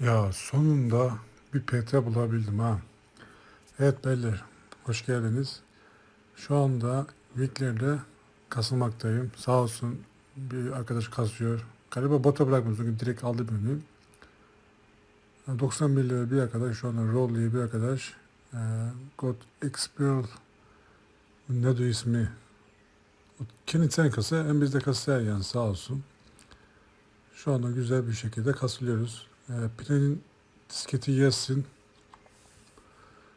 Ya sonunda bir PT bulabildim ha. Evet beyler, hoş geldiniz. Şu anda Wickler'de kasılmaktayım. Sağ olsun bir arkadaş kasıyor. Galiba bota bırakmış çünkü direkt aldı beni. 91 lira bir arkadaş, şu anda Roll diye bir arkadaş. Ee, God Expert ne diyor ismi? Kendi sen kasa, hem bizde kasa yani sağ olsun. Şu anda güzel bir şekilde kasılıyoruz. Ee, Pirenin disketi yesin.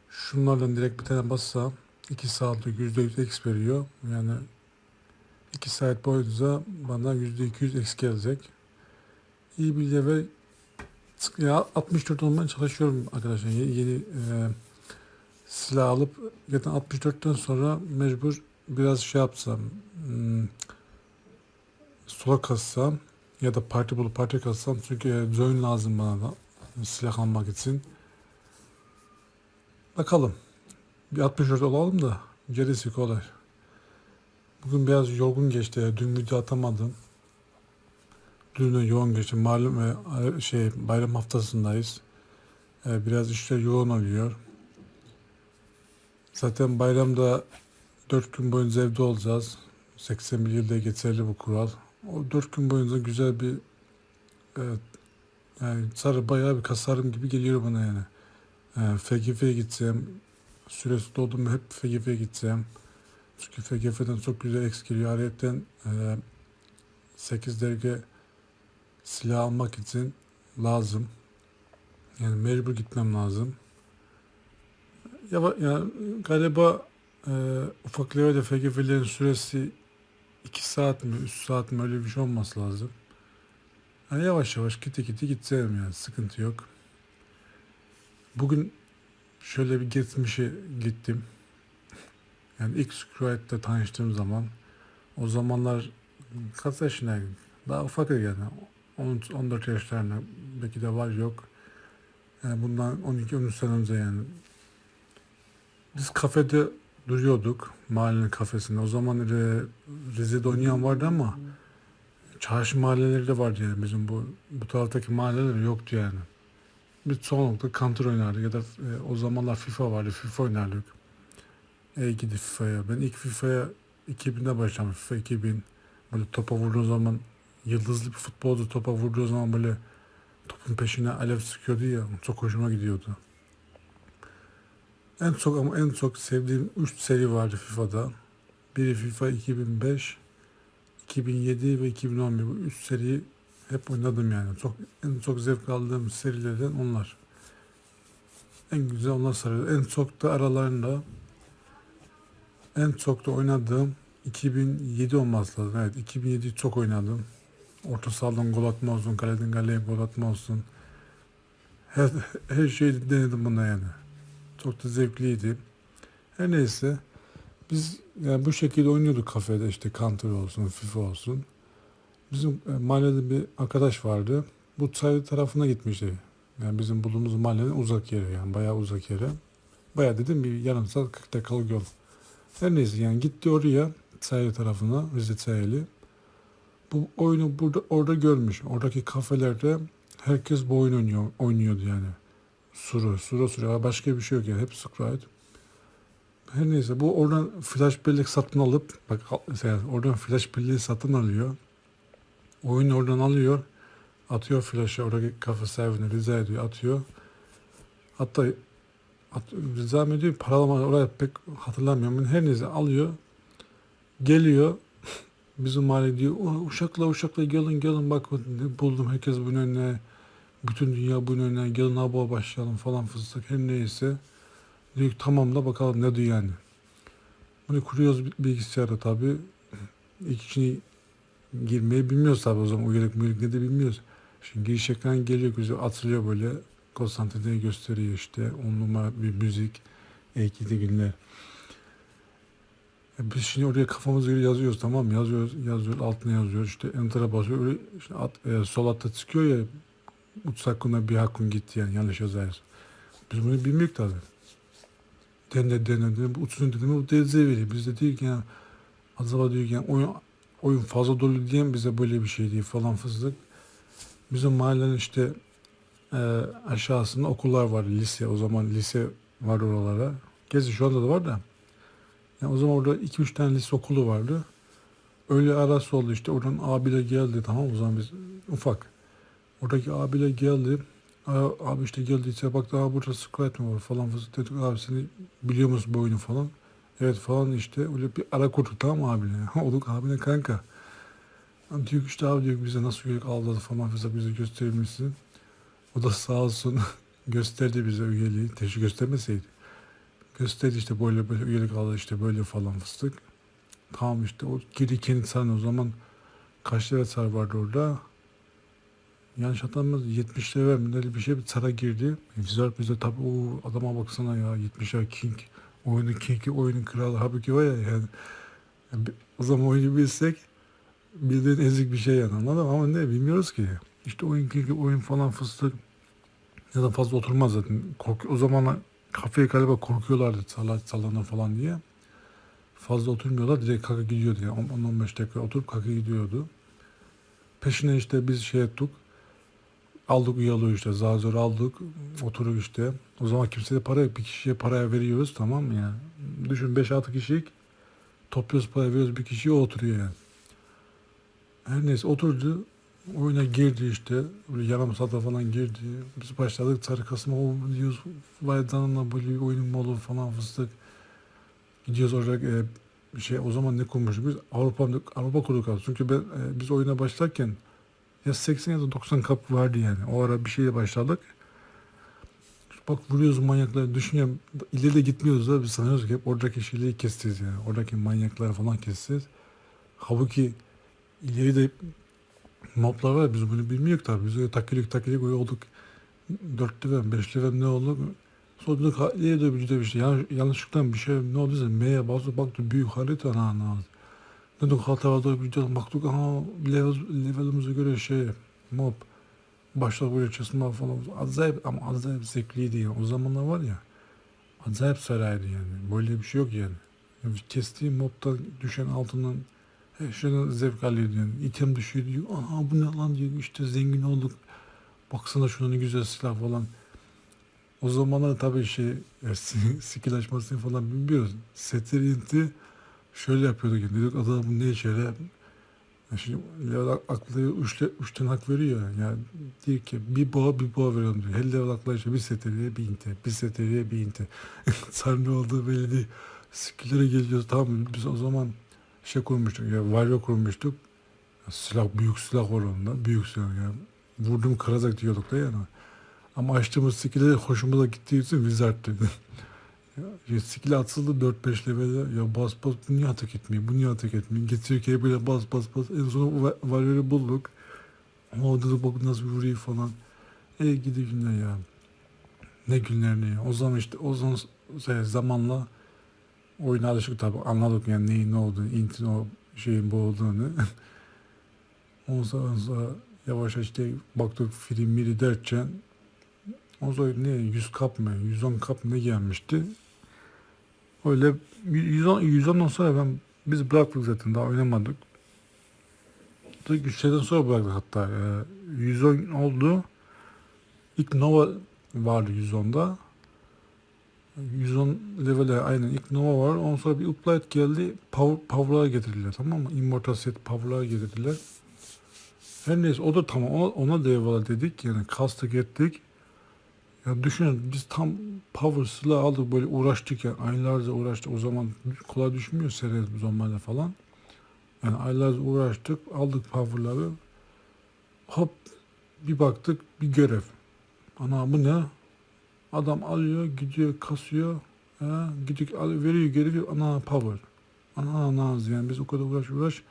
Şunlardan direkt bir tane bassam 2 saatte %100 X veriyor. Yani 2 saat boyunca bana %200 X gelecek. İyi bir level ya 64 olmaya çalışıyorum arkadaşlar. Yeni, yeni e, silah alıp zaten 64'ten sonra mecbur biraz şey yapsam hmm, sola kassam ya da parti bulup parti kassam çünkü e, join lazım bana da silah almak için. Bakalım. Bir 64 olalım da gerisi kolay. Bugün biraz yorgun geçti. Dün video atamadım. Dün de yoğun geçti. Malum e, şey bayram haftasındayız. E, Biraz işler yoğun oluyor. Zaten bayramda 4 gün boyunca evde olacağız. 81 yılda geçerli bu kural. O 4 gün boyunca güzel bir evet, yani sarı bayağı bir kasarım gibi geliyor bana yani. E, FGF'ye gideceğim. Süresi doldu mu hep FGF'ye gideceğim. Çünkü FGF'den çok güzel eks geliyor. Ayrıca e, 8 derge silah almak için lazım. Yani mecbur gitmem lazım. Ya, ya galiba e, ufak levelde FGF'lerin süresi 2 saat mi 3 saat mi öyle bir şey olması lazım. Yani yavaş yavaş giti giti gideceğim yani sıkıntı yok. Bugün şöyle bir geçmişe gittim. Yani ilk Scroat'te tanıştığım zaman o zamanlar kaç yaşındaydım? Daha ufak yani. 13, 14 yaşlarında belki de var yok. Yani bundan 12-13 sene önce yani. Biz kafede duruyorduk. Mahallenin kafesinde. O zaman Re, Rize'de oynayan vardı ama çarşı mahalleleri de vardı yani bizim bu bu taraftaki mahalleler yoktu yani. Biz çoğunlukla counter oynardık ya da e, o zamanlar FIFA vardı. FIFA oynardık. E gidi FIFA'ya. Ben ilk FIFA'ya 2000'de başladım. FIFA 2000. Böyle topa vurduğu zaman yıldızlı bir futbolcu topa vurduğu zaman böyle topun peşine alev sıkıyordu ya. Çok hoşuma gidiyordu. En çok ama en çok sevdiğim 3 seri vardı FIFA'da. Biri FIFA 2005, 2007 ve 2011. Bu 3 seriyi hep oynadım yani. Çok en çok zevk aldığım serilerden onlar. En güzel onlar sarıyor. En çok da aralarında en çok da oynadığım 2007 olması lazım. Evet 2007 çok oynadım. Orta sahadan gol atma olsun, kaleden kaleye gol atma olsun. Her, her şeyi denedim buna yani. Çok da zevkliydi. Her neyse biz yani bu şekilde oynuyorduk kafede işte Counter olsun, FIFA olsun. Bizim e, mahallede bir arkadaş vardı. Bu çay tarafına gitmişti. Yani bizim bulunduğumuz mahallenin uzak yeri yani bayağı uzak yere. Bayağı dedim bir yarım saat 40 dakikalık yol. Her neyse yani gitti oraya Çayeli tarafına Rize Çayeli. Bu oyunu burada orada görmüş. Oradaki kafelerde herkes bu oyun oynuyor, oynuyordu yani. Suru, sura sura başka bir şey yok yani. Hep Sprite. Her neyse bu oradan flash bellek satın alıp bak oradan flash belleği satın alıyor. Oyunu oradan alıyor. Atıyor flash'ı oradaki kafe sahibine rica ediyor atıyor. Hatta at, rica mı ediyor paralama oraya pek hatırlamıyorum. Her neyse alıyor. Geliyor. Bizim mahalle diyor uşakla uşakla gelin gelin bak buldum herkes bunun önüne bütün dünya bunun önüne gelin abi başlayalım falan fıstık her neyse. Diyor tamam da bakalım ne diyor yani. Bunu kuruyoruz bilgisayarda tabi. İlk içine girmeyi bilmiyoruz tabi o zaman uyarık müyarık ne de bilmiyoruz. Şimdi giriş ekranı geliyor güzel atılıyor böyle. Konsantrede gösteriyor işte. On numara bir müzik. Eğitimli günler. E Biz şimdi oraya kafamıza göre yazıyoruz tamam mı? Yazıyoruz, yazıyoruz, altına yazıyoruz. İşte enter'a basıyor. Öyle işte at, e, sol altta çıkıyor ya Utsakkun'a bir hakkın gitti yani yanlış yazarız. Biz bunu bilmiyoruz tabi. Dene dene dene. Utsun dedim bu DC veriyor. Biz de diyor ki yani acaba diyor ki yani oyun, oyun fazla dolu diyen bize böyle bir şey değil falan fıstık. Bizim mahallenin işte e, aşağısında okullar var. Lise o zaman lise var oralara. Gezi şu anda da var da. Yani o zaman orada 2-3 tane lise okulu vardı. Öyle arası oldu işte oradan abiyle geldi tamam o zaman biz ufak. Oradaki abiyle geldi. "Aa, Abi işte geldiyse bak daha burada Skype mi var falan fıstık dedik abi seni biliyor musun bu oyunu falan. Evet falan işte öyle bir ara kurduk tamam abiyle. Olduk abine kanka. Diyor ki işte abi diyor bize nasıl üyelik aldı falan fıstık bize gösterir misin? O da sağ olsun gösterdi bize üyeliği. Teşekkür göstermeseydi. Gösterdi işte böyle böyle üyelik aldı işte böyle falan fıstık. Tamam işte o geri kendi sarını o zaman kaç lira vardı orada? Yanlış hatırlamıyorsam 70 lira mi bir şey bir sara girdi. Bizler bize tabii o adama baksana ya 70 lira king. Oyunun kingi oyunun kralı. Halbuki var ya yani, yani o zaman oyunu bilsek bildiğin ezik bir şey yani anladın mı? Ama ne bilmiyoruz ki. İşte oyun kingi oyun falan fıstık. Ya da fazla oturmaz zaten. Kork o zaman kafeye galiba korkuyorlardı salak salona falan diye. Fazla oturmuyorlar direkt kaka gidiyordu yani 10-15 dakika oturup kaka gidiyordu. Peşine işte biz şey ettik. Aldık üyeliği işte zar aldık. Oturup işte. O zaman kimseye para yok. Bir kişiye paraya veriyoruz tamam mı ya? Düşün 5-6 kişilik topluyoruz para veriyoruz bir kişiye oturuyor yani. Her neyse oturdu. Oyuna girdi işte. Böyle yarım saate falan girdi. Biz başladık sarı kasma o diyoruz. Vay danına böyle oyunun olur falan fıstık. Gidiyoruz orada e, şey o zaman ne kurmuştuk biz? Avrupa Avrupa kurduk abi. Çünkü ben e, biz oyuna başlarken ya 80 ya da 90 kap vardı yani. O ara bir şeyle başladık. Bak vuruyoruz manyakları düşünüyorum. İleri de gitmiyoruz da biz sanıyoruz ki hep oradaki şeyleri keseceğiz yani. Oradaki manyakları falan keseceğiz. Halbuki ileri de moblar var biz bunu bilmiyoruz tabii. Biz öyle takılık takılık öyle olduk. 4 lira 5 lira ne oldu? Sonra dedik ha, ileri de bir şey. Yan, yanlışlıkla bir şey ne olduysa M'ye bastık baktık büyük harita ana ana. Dedik halta doğru gidiyoruz baktık aha level, levelimize göre şey mob başlar böyle çısma falan acayip ama acayip zevkliydi yani. O zamanlar var ya acayip saraydı yani. Böyle bir şey yok yani. yani kestiği mobtan düşen altından her şeyden zevk alıyordu yani. İtem düşüyor diyor. Aha bu ne lan diyor. İşte zengin olduk. Baksana şuna ne güzel silah falan. O zamanlar tabii şey e, skill açmasını falan bilmiyoruz. Seterinti şöyle yapıyorduk yani. Dedik adam bu ne? Ya Şimdi level aklı üçte, üçten hak veriyor yani. Diyor ki bir boğa bir boğa veriyorum diyor. Her level aklı işte bir seteriye bir inte. Bir seteriye bir inte. Sarı ne olduğu belli değil. Skill'lere geliyoruz. Tamam biz o zaman şey kurmuştuk. Ya varyo kurmuştuk. Ya silah büyük silah var onda. Büyük silah yani. Vurdum kıracak diyorduk da yani. Ama açtığımız skill'e hoşumuza gittiği için Wizard dedi. Ya, skill atıldı 4-5 levelde. Ya bas bas bu niye atak etmiyor? Bu niye atak etmiyor? Getiriyor ki böyle bas bas bas. En son Valor'ı bulduk. O dedi bak nasıl vuruyor falan. E gidi günler ya. Ne günler ne. O zaman işte o zaman şey, zamanla oyuna alışık tabi anladık yani neyin ne olduğunu, intin o şeyin bu olduğunu. Ondan sonra, sonra yavaş işte baktık film miri derken o zaman ne 100 kap mı 110 kap ne gelmişti. Öyle 110, 110'dan sonra ben biz bıraktık zaten daha oynamadık. Güçlerden sonra bıraktık hatta. Ee, 110 oldu. İlk Nova vardı 110'da. 110 level'e aynen ilk Nova var. Ondan sonra bir upgrade geldi. Power, power'lar getirdiler tamam mı? Immortal set power'lar getirdiler. Her neyse o da tamam ona, ona da eyvallah dedik. Yani kastık ettik. Ya düşünün biz tam power silah aldık böyle uğraştık yani aylarca uğraştık. O zaman kolay düşmüyor seri normalde falan. Yani aylarca uğraştık aldık powerları. Hop bir baktık bir görev. Ana bu ne? Adam alıyor gidiyor kasıyor. Ha, gidiyor alıyor, veriyor görevi ana power. Ana ana yani biz o kadar uğraş uğraş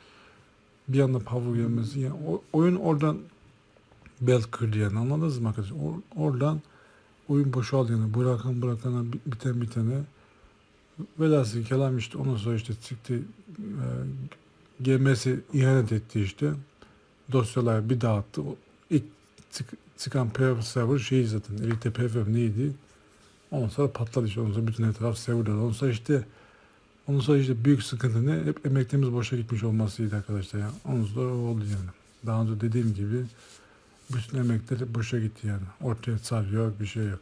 bir anda power gelmesi. Yani o, oyun oradan bel kırdı yani anladınız mı arkadaşlar? Or- oradan oyun boşaldı yani. Bırakan bırakana bi- biten bitene. Velhasıl kelam işte ondan sonra işte çıktı e, GMS'i ihanet etti işte. Dosyalar bir dağıttı. İlk çık- çıkan PF server şeyi zaten. Elite PF neydi? Ondan sonra patladı işte. Ondan sonra bütün etraf serverda. Ondan sonra işte ondan sonra işte büyük sıkıntı ne? Hep emeklerimiz boşa gitmiş olmasıydı arkadaşlar ya. Ondan sonra oldu yani. Daha önce dediğim gibi Bütün emekleri boşa gitti yani. Ortaya sar yok, bir şey yok.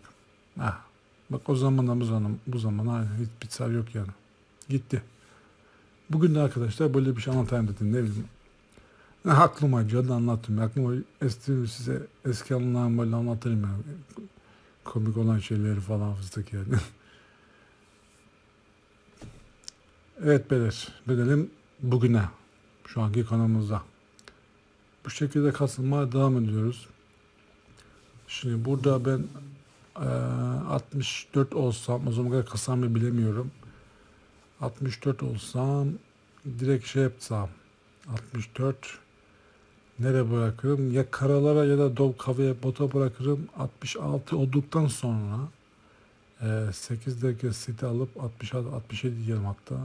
Ah. Bak o zamandan bu zaman, bu zaman aynı hiçbir sar yok yani. Gitti. Bugün de arkadaşlar böyle bir şey anlatayım dedim ne bileyim. Ne aklıma da anlattım. Aklıma esti size eski anılarımı böyle anlatırım yani. Komik olan şeyleri falan fıstık yani. evet beyler. Bedelim bugüne. Şu anki konumuzda. Bu şekilde kasılmaya devam ediyoruz. Şimdi burada ben eee 64 olsam o zaman kadar kasamı bilemiyorum. 64 olsam direkt şey yapsam 64 nereye bırakırım ya karalara ya da dov kavaya bota bırakırım 66 olduktan sonra eee 8 dakika seti alıp 66 67 diyelim hatta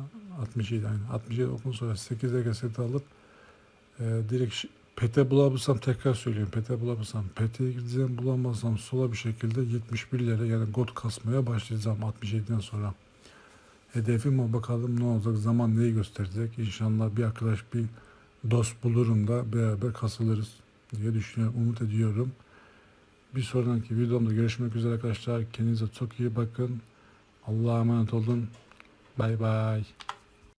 67 aynı 67 olduktan sonra 8 dakika seti alıp eee direkt pete bulabilirsem tekrar söylüyorum pete bulabilirsem pete gideceğim bulamazsam sola bir şekilde 71'lere yani god kasmaya başlayacağım 67'den sonra. Hedefim o bakalım ne olacak zaman neyi gösterecek. İnşallah bir arkadaş bir dost bulurum da beraber kasılırız diye düşünüyorum umut ediyorum. Bir sonraki videomda görüşmek üzere arkadaşlar. Kendinize çok iyi bakın. Allah'a emanet olun. Bay bay.